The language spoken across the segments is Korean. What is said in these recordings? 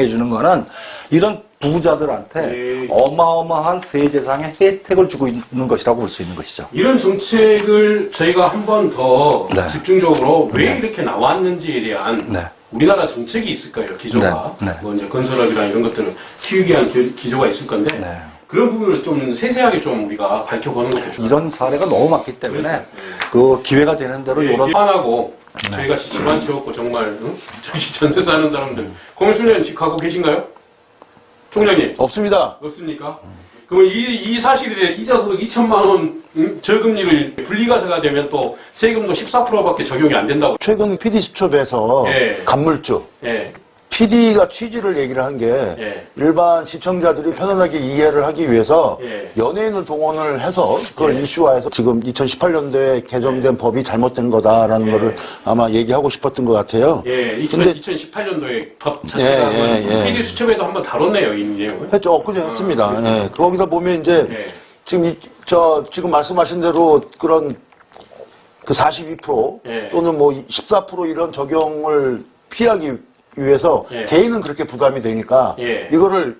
해 주는 거는 이런 부자들한테 예. 어마어마한 세제상의 혜택을 주고 있는 것이라고 볼 수 있는 것이죠. 이런 정책을 저희가 한 번 더 네. 집중적으로 왜 네. 이렇게 나왔는지에 대한 네. 우리나라 정책이 있을 거예요. 기조가. 네. 네. 뭐 이제 건설업이나 이런 것들을 키우기 위한 기, 기조가 있을 건데 네. 그런 부분을 좀 세세하게 좀 우리가 밝혀보는 것도 좋아요. 이런 사례가 너무 많기 때문에 네. 그 기회가 되는 대로 예, 이런 일반하고 네. 저희가 집안 채웠고 정말 응? 저기 전세 사는 사람들 공수련 집 가고 계신가요? 총장님 없습니다. 없습니까? 그러면 이, 이 사실에 이자소득 2천만 원 응? 저금리를 분리가세가 되면 또 세금도 14%밖에 적용이 안 된다고. 최근 PD수첩에서 예. 간물주, 예, PD가 취지를 얘기를 한게 예. 일반 시청자들이 편안하게 이해를 하기 위해서 예. 연예인을 동원을 해서 그걸 예. 이슈화해서 지금 2018년도에 개정된 법이 잘못된 거다라는 예. 거를 아마 얘기하고 싶었던 것 같아요. 예, 2000, 근데 2018년도에 법 자체가 예, 예, 예. PD 수첩에도 한번 다뤘네요, 이 내용을. 했죠. 엊그제 했습니다. 아, 예. 거기다 보면 이제 예. 지금 이, 저 지금 말씀하신 대로 그런 그 42% 예. 또는 뭐 14% 이런 적용을 피하기 위해서 예. 개인은 그렇게 부담이 되니까 예. 이거를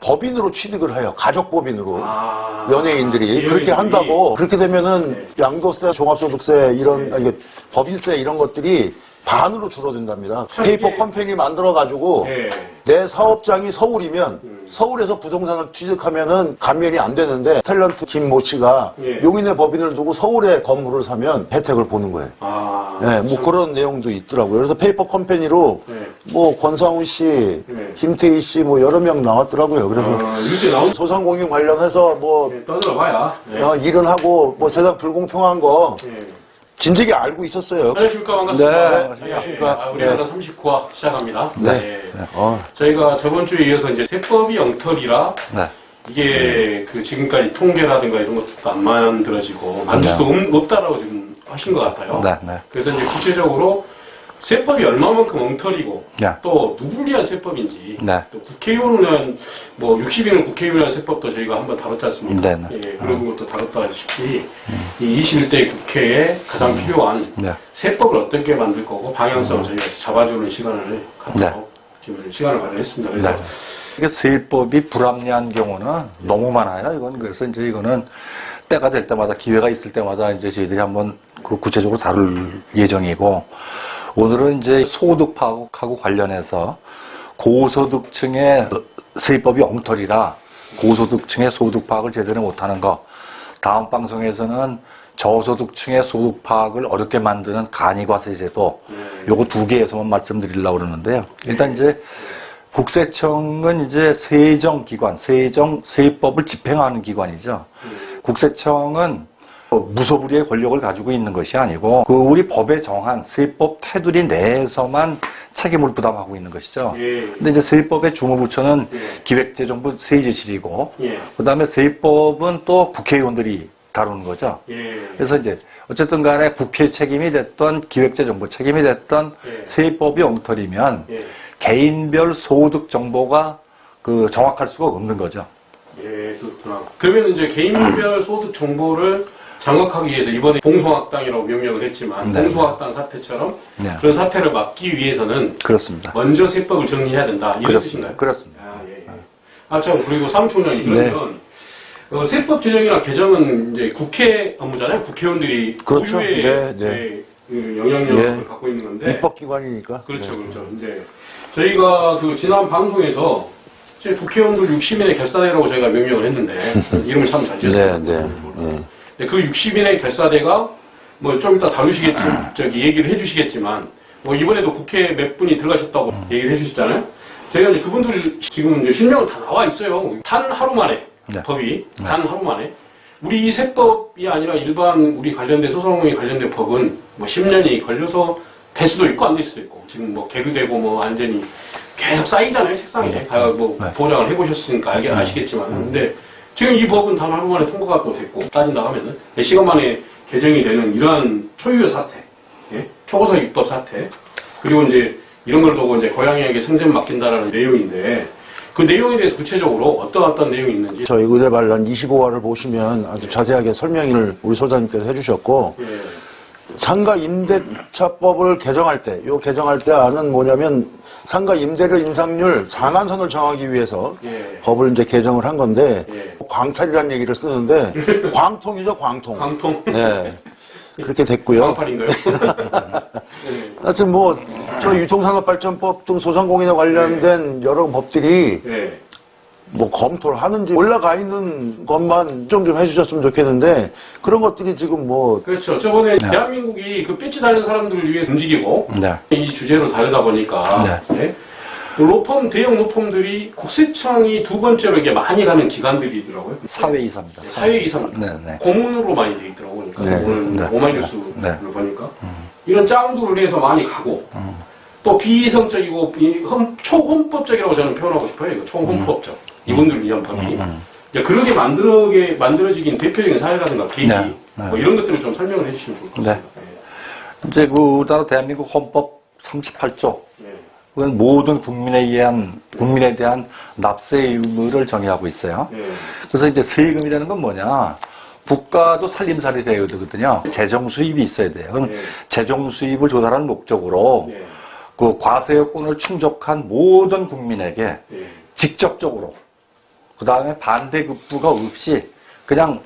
법인으로 취득을 해요. 가족 법인으로. 아, 연예인들이 연예인들이. 그렇게 한다고 그렇게 되면은 네. 양도세, 종합소득세 이런 네. 아니, 법인세 이런 것들이 반으로 줄어든답니다. 참 페이퍼 이게- 컴퍼니 만들어 가지고 예. 내 사업장이 서울이면 음. 서울에서 부동산을 취득하면은 감면이 안 되는데 탤런트 김모 씨가 예. 용인의 법인을 두고 서울에 건물을 사면 혜택을 보는 거예요. 아, 예, 뭐 참, 그런 내용도 있더라고요. 그래서 페이퍼 컴퍼니로 네. 뭐 권상우 씨, 네. 김태희 씨 뭐 여러 명 나왔더라고요. 그래서 아, 나온 소상공인 관련해서 뭐 예, 떠들어봐야. 예. 어, 일은 하고 뭐 세상 불공평한 거 예. 진작에 알고 있었어요. 안녕하십니까 반갑습니다. 네, 예, 안녕하십니까. 예, 아, 우리 나라 39화 시작합니다. 네. 예. 어, 저희가 저번 주에 이어서 이제 세법이 엉터리라 네. 이게 그 지금까지 통계라든가 이런 것도 안 만들어지고 만들 수도 없, 없다라고 지금 하신 것 같아요. 네, 네. 그래서 이제 구체적으로 세법이 얼마만큼 엉터리고 네. 또 누구를 위한 세법인지 네. 또 국회의원을 위한 뭐 60인을 국회의원을 위한 세법도 저희가 한번 다뤘지 않습니까? 네, 네. 예, 그런 것도 다뤘다시피 이 21대 국회에 가장 필요한 네. 세법을 어떻게 만들 거고 방향성을 저희가 잡아주는 시간을 갖도록 지금 시간을 마련했습니다. 그래서 네. 이게 세법이 불합리한 경우는 너무 많아요. 이건 그래서 이제 이거는 때가 될 때마다 기회가 있을 때마다 이제 저희들이 한번 그 구체적으로 다룰 예정이고 오늘은 이제 소득 파악하고 관련해서 고소득층의 세법이 엉터리라 고소득층의 소득 파악을 제대로 못하는 거 다음 방송에서는 저소득층의 소득 파악을 어렵게 만드는 간이과세 제도 요거 두 개에서만 말씀드리려고 그러는데요. 일단 이제 국세청은 이제 세정기관, 세정, 세법을 집행하는 기관이죠. 국세청은 무소불위의 권력을 가지고 있는 것이 아니고 그 우리 법에 정한 세법 테두리 내에서만 책임을 부담하고 있는 것이죠. 예. 근데 이제 세법의 주무부처는 예. 기획재정부 세제실이고 예. 그다음에 세법은 또 국회의원들이 다루는 거죠. 예. 그래서 이제 어쨌든 간에 국회 책임이 됐던 기획재정부 책임이 됐던 예. 세법이 엉터리면 예. 개인별 소득 정보가 그 정확할 수가 없는 거죠. 예, 그렇구나. 그러면 이제 개인별 소득 정보를 장악하기 위해서 이번에 봉송학당이라고 명명을 했지만 네. 봉송학당 사태처럼 네. 그런 사태를 막기 위해서는 그렇습니다. 먼저 세법을 정리해야 된다. 이런 그렇습니다. 뜻인가요? 그렇습니다. 아, 예, 예. 아, 참, 그리고 삼촌은 이러면 네. 어, 세법 제정이나 개정은 이제 국회 업무잖아요. 국회의원들이 그렇죠. 고유의 네, 네. 예, 그 영향력을 예. 갖고 있는 건데 입법기관이니까. 그렇죠, 네. 그렇죠. 이제 저희가 그 지난 방송에서 제 국회의원들 60인의 결사대라고 저희가 명명을 했는데 이름을 참 잘 지었어요. 네, 네. 네. 근데 그 60인의 결사대가 뭐 좀 이따 다루시겠지, 저기 얘기를 해주시겠지만 뭐 이번에도 국회 몇 분이 들어가셨다고 얘기를 해주셨잖아요. 저희가 이제 그분들 지금 이제 실명은 다 나와 있어요. 단 하루 만에 네. 법이 단 하루 만에. 우리 이 세법이 아니라 일반 우리 관련된 소상공인 관련된 법은 뭐 10년이 걸려서 될 수도 있고 안 될 수도 있고 지금 뭐 계류되고 뭐 완전히 계속 쌓이잖아요 책상에. 다뭐 네. 보장을 해보셨으니까 알게 아시겠지만. 근데 지금 이 법은 단 하루 만에 통과가 또 됐고 따진다 하면은 몇 시간 만에 개정이 되는 이러한 초유의 사태 예? 초고속 입법 사태 그리고 이제 이런 걸 두고 이제 고양이에게 생전 맡긴다라는 내용인데 그 내용에 대해서 구체적으로 어떤 어떤 내용이 있는지 저희 의대 반란 25화를 보시면 아주 자세하게 설명을 우리 소장님께서 해주셨고 예. 상가 임대차법을 개정할 때, 요 개정할 때 안은 뭐냐면 상가 임대료 인상률 상한선을 정하기 위해서 예. 법을 이제 개정을 한 건데 예. 광탈이라는 얘기를 쓰는데 광통이죠, 광통. 광통. 네. 그렇게 됐고요. 광팔인가요? 네. 하여튼 뭐, 저 유통산업발전법 등 소상공인에 관련된 여러 법들이 네. 뭐 검토를 하는지 올라가 있는 것만 좀 좀 해주셨으면 좋겠는데 그런 것들이 지금 뭐 그렇죠. 저번에 대한민국이 그 배치 달린 사람들을 위해 움직이고 네. 이 주제로 다루다 보니까 네. 로펌 대형 로펌들이 국세청이 두 번째로 이게 많이 가는 기관들이더라고요. 사회 이사입니다. 사회 이상 네, 네. 고문으로 많이 돼 있더라고요. 그러니까 네, 오늘 네, 오마이뉴스를 네. 보니까 이런 짱구를 해서 많이 가고 또 비이성적이고 비- 헌- 초헌법적이라고 저는 표현하고 싶어요. 이거 초헌법적 이분들 위한 법이 이제 그렇게 만들어게 만들어지긴 대표적인 사례라든가 계기 네, 네. 뭐 이런 것들을 좀 설명을 해주시면 좋을 것 네. 같습니다. 이제 그 우리나라 대한민국 헌법 38조 네. 그건 모든 국민에 의한 국민에 대한 납세 의무를 정의하고 있어요. 네. 그래서 이제 세금이라는 건 뭐냐? 국가도 살림살이 돼야 되거든요. 재정 수입이 있어야 돼요. 그럼 네. 재정 수입을 조달하는 목적으로 네. 그 과세요건을 충족한 모든 국민에게 네. 직접적으로 그 다음에 반대급부가 없이 그냥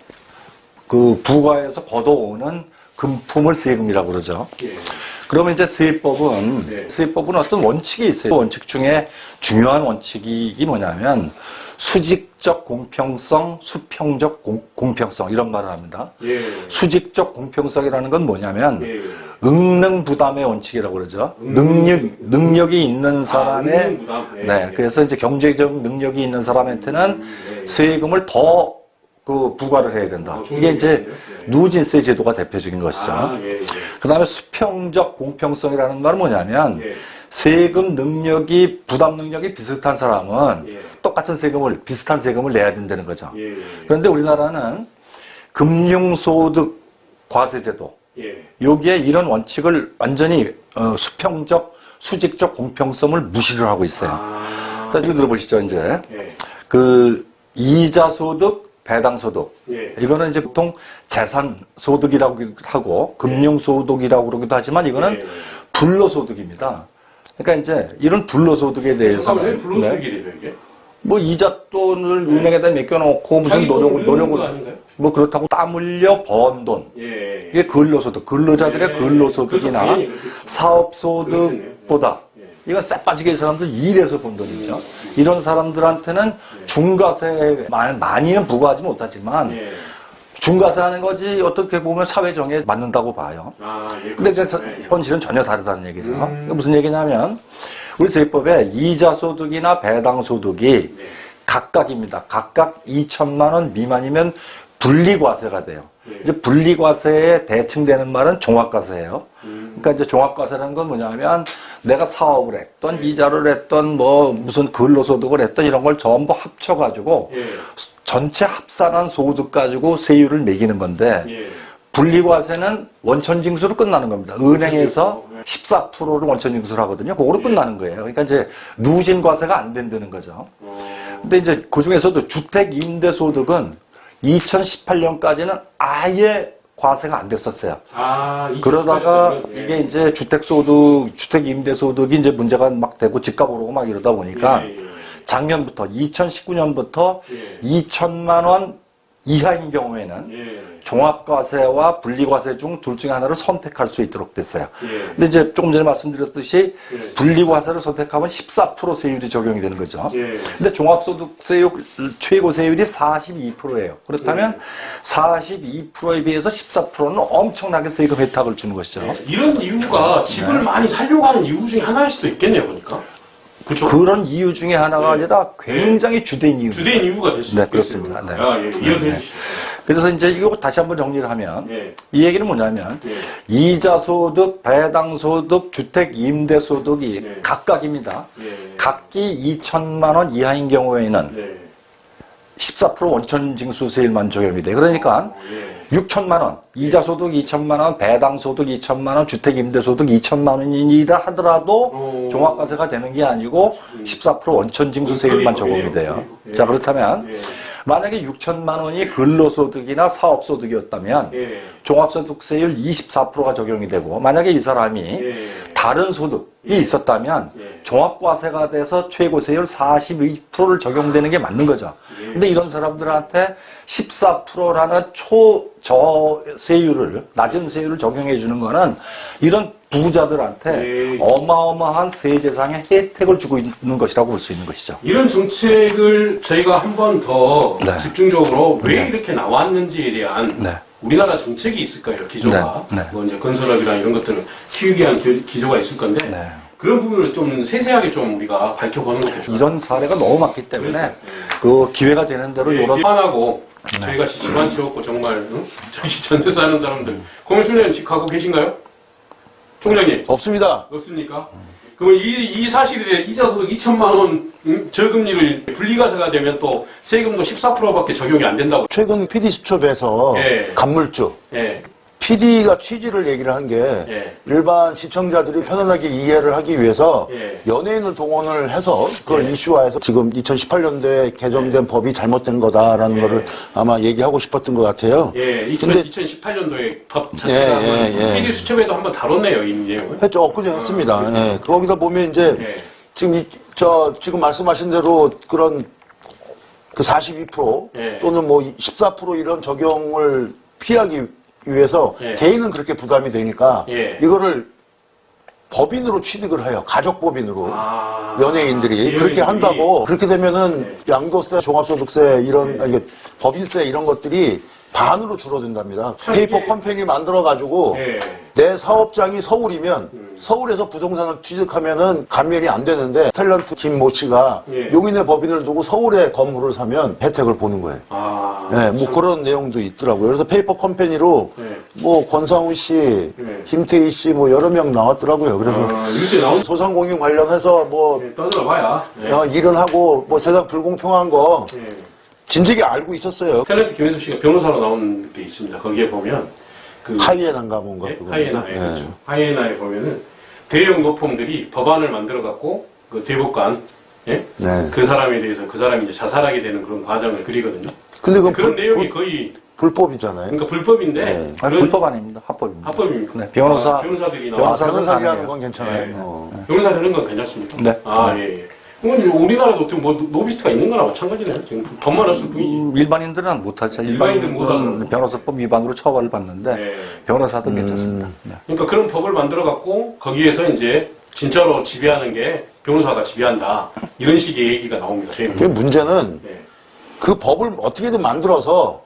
그 부가에서 걷어오는 금품을 세금이라고 그러죠. 예. 그러면 이제 세법은 네. 세법은 어떤 원칙이 있어요. 그 원칙 중에 중요한 원칙이 뭐냐면 수직적 공평성, 수평적 공, 평성 이런 말을 합니다. 예. 수직적 공평성이라는 건 뭐냐면 예. 응능 부담의 원칙이라고 그러죠. 능력 능력이 있는 사람의 아, 부담. 네, 예. 그래서 이제 경제적 능력이 있는 사람한테는 네. 세금을 더 그 부과를 해야 된다. 어, 좋은 이게 이제. 네. 누진세 제도가 대표적인 것이죠. 아, 예, 예. 그 다음에 수평적 공평성이라는 말은 뭐냐면 예. 세금 능력이 부담 능력이 비슷한 사람은 예. 똑같은 세금을 비슷한 세금을 내야 된다는 거죠. 예. 그런데 우리나라는 금융소득 과세제도 예. 여기에 이런 원칙을 완전히 어, 수평적 수직적 공평성을 무시를 하고 있어요. 아. 자, 예를 들어보시죠, 이제. 예. 그, 이자 소득, 배당 소득. 예. 이거는 이제 보통 재산 소득이라고 하고, 금융 소득이라고 그러기도 하지만 이거는 예. 불로 소득입니다. 그러니까 이제 이런 불로 소득에 잠깐만요. 대해서 는 불로 소득이래요, 이게? 뭐 이자 돈을 은행에다 맡겨놓고 무슨 자기 노력을 돈을 노력을 아닌가요? 뭐 그렇다고 땀 흘려 번 돈. 예. 이게 근로소득, 근로자들의 예. 근로소득이나 그렇죠. 당연히 그렇겠죠. 사업소득보다 그렇겠네요. 이건 쎄빠지게 이 사람들 일해서 번 돈이죠. 이런 사람들한테는 중과세 많이- 많이는 부과하지 못하지만 예. 중과세 하는 거지 어떻게 보면 사회정에 맞는다고 봐요. 아, 예. 근데 이제 그렇죠. 저- 예, 예. 현실은 전혀 다르다는 얘기죠. 음. 이게 무슨 얘기냐면 우리 세법에 이자 소득이나 배당 소득이 네. 각각입니다. 각각 2천만 원 미만이면 분리과세가 돼요. 네. 이제 분리과세에 대칭되는 말은 종합과세예요. 음. 그러니까 이제 종합과세라는 건 뭐냐면 내가 사업을 했던 이자를 했던 뭐 무슨 근로소득을 했던 이런 걸 전부 합쳐가지고 예. 전체 합산한 소득 가지고 세율을 매기는 건데 예. 분리과세는 원천징수로 끝나는 겁니다. 은행에서 원천징수. 14%를 원천징수를 하거든요. 그거로 끝나는 거예요. 그러니까 이제 누진과세가 안 된다는 거죠. 어. 근데 이제 그 중에서도 주택 임대소득은 2018년까지는 아예 과세가 안 됐었어요. 아, 이 그러다가 예. 이게 이제 주택소득, 주택 임대소득이 이제 문제가 막 되고 집값 오르고 막 이러다 보니까 예, 예, 예. 작년부터 2019년부터 예. 2천만 원 이하인 경우에는 예. 종합과세와 분리과세 중 둘 중에 하나를 선택할 수 있도록 됐어요. 예. 근데 이제 조금 전에 말씀드렸듯이 예. 분리과세를 선택하면 14% 세율이 적용이 되는 거죠. 예. 근데 종합소득세율 최고 세율이 42%예요. 그렇다면 42%에 비해서 14%는 엄청나게 세금 혜택을 주는 것이죠. 예. 이런 이유가 집을 많이 살려고 하는 이유 중에 하나일 수도 있겠네요, 보니까. 그렇죠? 그런 이유 중에 하나가 네. 아니라 굉장히 주된 이유. 주된 이유가 될수 네, 있겠네요. 그렇습니다. 네. 아, 예. 이어서 네. 해주시죠. 그래서 이제 이거 다시 한번 정리를 하면 예. 이 얘기는 뭐냐면 예. 이자 소득, 배당 소득, 주택 임대 소득이 네. 각각입니다. 예. 각기 2천만 원 이하인 경우에는 예. 14% 원천 징수 세율만 적용이 돼요. 그러니까 예. 6천만 원, 이자 소득 2천만 원, 배당 소득 2천만 원, 주택 임대 소득 2천만 원이라 하더라도 오. 종합과세가 되는 게 아니고 14% 원천 징수 세율만 적용이 돼요. 예. 자, 그렇다면 예. 만약에 6천만 원이 근로소득이나 사업소득이었다면 예. 종합소득세율 24%가 적용이 되고 만약에 이 사람이 예. 다른 소득이 있었다면 예. 종합과세가 돼서 최고세율 42%를 적용되는 게 맞는 거죠. 예. 근데 이런 사람들한테 14%라는 초저세율을 낮은 세율을 적용해 주는 거는 이런 부자들한테 예. 어마어마한 세제상의 혜택을 주고 있는 것이라고 볼 수 있는 것이죠. 이런 정책을 저희가 한 번 더 네. 집중적으로 왜 네. 이렇게 나왔는지에 대한 네. 우리나라 정책이 있을 거예요, 기조가. 네. 네. 뭐 이제 건설업이나 이런 것들을 키우기 위한 기- 기조가 있을 건데 네. 그런 부분을 좀 세세하게 좀 우리가 밝혀보는 것도 좋아요. 이런 사례가 너무 많기 때문에. 그 기회가 되는 대로 예, 이런 화나고 네. 저희가 집안 채웠고 정말 응? 저희 전세 사는 사람들 공실련 집 가고 계신가요? 총장님 없습니다. 없습니까? 그러면 이, 이 사실에 대해 이자 소득 2천만 원 응? 저금리를 분리가세가 되면 또 세금도 14%밖에 적용이 안 된다고. 최근 PD수첩에서 예. 간물주 예, PD가 취지를 얘기를 한게 예. 일반 시청자들이 편안하게 이해를 하기 위해서 예. 연예인을 동원을 해서 그걸 예. 이슈화해서 지금 2018년도에 개정된 법이 잘못된 거다라는 예. 거를 아마 얘기하고 싶었던 것 같아요. 예, 2000, 근데 2018년도에 법 자체가 예, 예, 예. PD 수첩에도 한번 다뤘네요, 이 내용을. 했죠. 엊그제 했습니다. 아, 예. 거기다 보면 이제 예. 지금 이, 저 지금 말씀하신 대로 그런 그 42% 예. 또는 뭐 14% 이런 적용을 피하기 위해서 예. 개인은 그렇게 부담이 되니까 예. 이거를 법인으로 취득을 해요. 가족 법인으로. 아, 연예인들이 연예인들이. 그렇게 한다고 그렇게 되면은 네. 양도세, 종합소득세 이런 네. 아니, 법인세 이런 것들이 반으로 줄어든답니다. 참 페이퍼 이게- 컴퍼니 만들어 가지고 예. 내 사업장이 서울이면 음. 서울에서 부동산을 취득하면은 감면이 안 되는데 탤런트 김모 씨가 예. 용인의 법인을 두고 서울에 건물을 사면 혜택을 보는 거예요. 아, 네, 뭐 참. 그런 내용도 있더라고요. 그래서 페이퍼 컴퍼니로 예. 뭐 권상훈 씨, 예. 김태희 씨 뭐 여러 명 나왔더라고요. 그래서 아, 이렇게 나온 소상공인 관련해서 뭐 예, 떠들어봐야. 예. 어, 일은 하고 뭐 세상 불공평한 거 예. 진즉에 알고 있었어요. 탤런트 김혜수 씨가 변호사로 나온 게 있습니다. 거기에 보면 그 하이에나인가 뭔가 예? 그거. 하이에나, 예, 예. 그렇죠. 하이에나에 보면은 대형 노펌들이 법안을 만들어 갖고 그 대법관 예? 네. 그 사람에 대해서 그 사람이 이제 자살하게 되는 그런 과정을 그리거든요. 근데 그건 그런 불, 내용이 불, 거의 불법이잖아요. 그러니까 불법인데 네. 아니, 그런 불법 아닙니다. 합법입니다. 합법입니까? 네, 변호사- 아, 변호사들이 아, 나와 변호사들은 변호사리 하는 가능해요. 건 괜찮아요. 네. 어. 변호사 되는 건 괜찮습니까? 네. 아 예. 예. 그건 우리나라도 어떻게 뭐 노비스트가 있는 거나 마찬가지네요. 지금 돈만 없을 뿐이지. 음, 일반인들은 못하죠. 일반인들은 못하더라고요. 변호사법 위반으로 처벌을 받는데 네. 변호사도 괜찮습니다. 네. 그러니까 그런 법을 만들어 갖고 거기에서 이제 진짜로 지배하는 게 변호사가 지배한다 이런 식의 얘기가 나옵니다. 네. 그 문제는 네. 그 법을 어떻게든 만들어서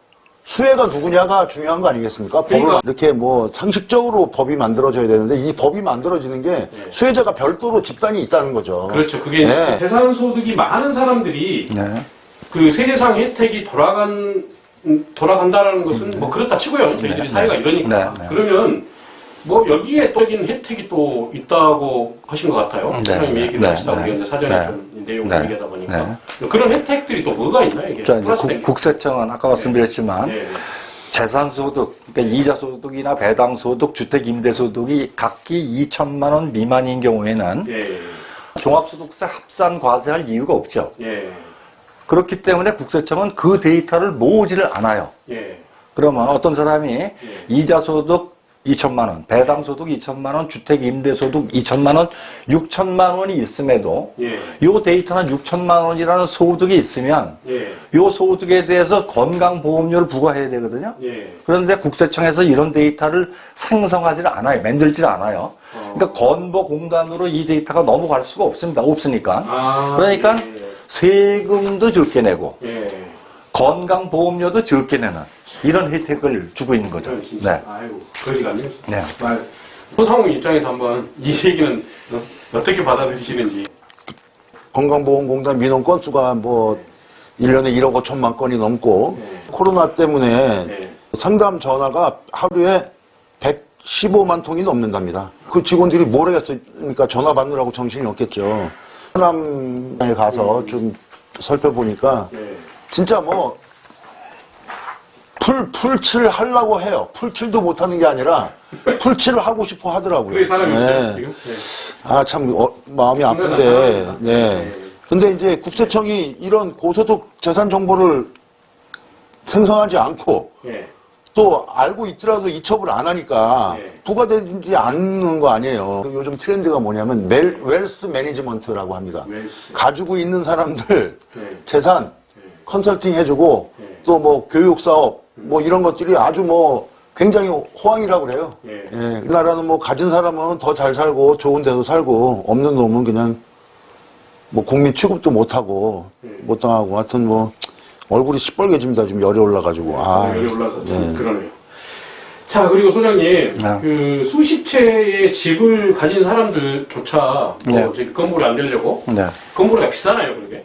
수혜가 누구냐가 중요한 거 아니겠습니까? 법을 그러니까- 이렇게 뭐 상식적으로 법이 만들어져야 되는데 이 법이 만들어지는 게 수혜자가 별도로 집단이 있다는 거죠. 그렇죠. 그게 네. 재산 소득이 많은 사람들이 네. 그 세대상 혜택이 돌아간 음, 돌아간다라는 것은 뭐 그렇다 치고요. 저희들이 네, 사회가 네. 이러니까 네, 네. 그러면 뭐 여기에 또긴 혜택이 또 있다고 하신 것 같아요. 네, 사장님 네, 얘기를 네, 하시다 네. 보니까 사전에 네. 좀 내용을 네. 얘기하다 보니까 그런 혜택들이 또 뭐가 있나요? 이게 자, 이제 플러스 된 국, 게. 국세청은 아까 말씀드렸지만 네. 재산소득, 그러니까 이자소득이나 배당소득, 주택임대소득이 각기 2천만 원 미만인 경우에는 예. 종합소득세 합산 과세할 이유가 없죠. 예. 그렇기 때문에 국세청은 그 데이터를 모으지를 않아요. 예. 그러면 어떤 사람이 이자소득 2천만 원, 배당 소득 2천만 원, 주택 임대 소득 2천만 원, 6천만 원이 있음에도 예. 요 데이터는 6천만 원이라는 소득이 있으면 예. 요 소득에 대해서 건강 보험료를 부과해야 되거든요. 예. 그런데 국세청에서 이런 데이터를 생성하지를 않아요. 만들지를 않아요. 어. 그러니까 건보 공단으로 이 데이터가 넘어갈 수가 없습니다. 없으니까. 아, 그러니까 예. 세금도 적게 내고 예. 건강 보험료도 적게 내는 이런 혜택을 주고 있는 거죠. 진짜 네. 아이고 거지 같네요. 네. 말 소상공 입장에서 한번 이 얘기는 어, 떻게 받아들이시는지. 건강보험공단 민원 건수가 뭐 1년에 1억 5천만 건이 넘고 네. 코로나 때문에 네. 상담 전화가 하루에 115만 통이 넘는답니다. 그 직원들이 뭘 하겠습니까? 전화 받느라고 정신이 없겠죠. 하남에 가서 좀 살펴보니까 네. 진짜 뭐 풀, 풀칠 하려고 해요. 풀칠도 못하는 게 아니라 풀칠을 하고 싶어 하더라고요. 네. 네. 아, 참, 어, 마음이 아픈데, 상당하다. 네. 근데 이제 국세청이 이런 고소득 재산 정보를 생성하지 않고 예. 또 알고 있더라도 이첩을 안 하니까 네. 부과되지 않는 거 아니에요. 그 요즘 트렌드가 뭐냐면 멜, 웰스 매니지먼트라고 합니다. 웰스. 가지고 있는 사람들 네. 재산 네. 컨설팅 해주고 네. 또뭐 교육 사업 뭐 이런 것들이 아주 뭐 굉장히 호황이라고 그래요. 예. 예, 우리나라는 뭐 가진 사람은 더 잘 살고 좋은 데서 살고 없는 놈은 그냥 뭐 국민 취급도 못 하고 예. 못 당하고 하여튼 뭐 얼굴이 시뻘개집니다. 지금 열이 올라가지고 아 열이 올라서 참 네. 그러네요. 자 그리고 소장님 네. 그 수십 채의 집을 가진 사람들조차 네. 뭐 저기 건물이 안 되려고 네. 건물이 비싸나요 그게?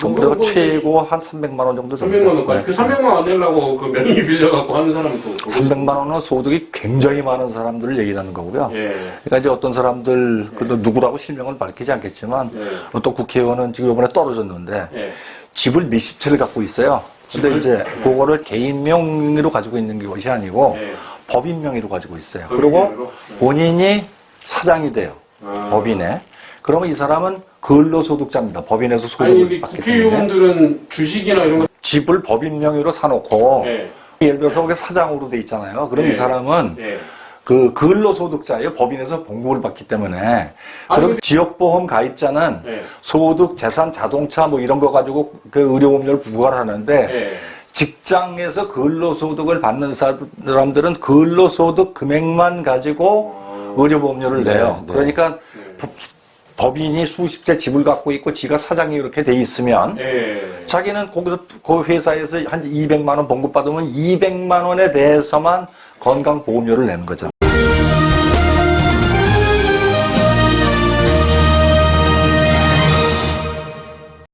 그리고 최고 한 300만 원 정도 됩니다. 300만 원까지 네. 그 300만 원 내려고 그 명의 빌려갖고 하는 사람도 300만 원은 소득이 굉장히 많은 사람들을 얘기하는 거고요. 예. 그러니까 이제 어떤 사람들, 그 누구라고 실명을 밝히지 않겠지만, 네. 어떤 국회의원은 지금 이번에 떨어졌는데, 예. 집을 몇십 채를 갖고 있어요. 근데 집을? 이제 네. 그거를 개인 명의로 가지고 있는 것이 아니고 네. 법인 명의로 가지고 있어요. 법인 그리고 명의로? 네. 본인이 사장이 돼요. 아. 법인에. 그러면 이 사람은 근로소득자입니다. 법인에서 아니 소득을 근데 받기 때문에 국회의원들은 주식이나 이런 거 집을 법인 명의로 사놓고 예. 예를 들어서 거기 사장으로 돼 있잖아요. 그럼 네. 이 사람은 예. 그 근로소득자예요. 법인에서 봉급을 받기 때문에. 아니, 그럼 근데- 지역보험 가입자는 네. 소득, 재산, 자동차 뭐 이런 거 가지고 그 의료보험료를 부과를 하는데 예. 직장에서 근로소득을 받는 사람들은 근로소득 금액만 가지고 의료보험료를 네, 내요. 네. 그러니까 법- 법인이 수십 채 집을 갖고 있고 지가 사장이 이렇게 돼 있으면 예. 자기는 거기서 그 회사에서 한 200만 원 봉급 받으면 200만 원에 대해서만 건강보험료를 내는 거죠.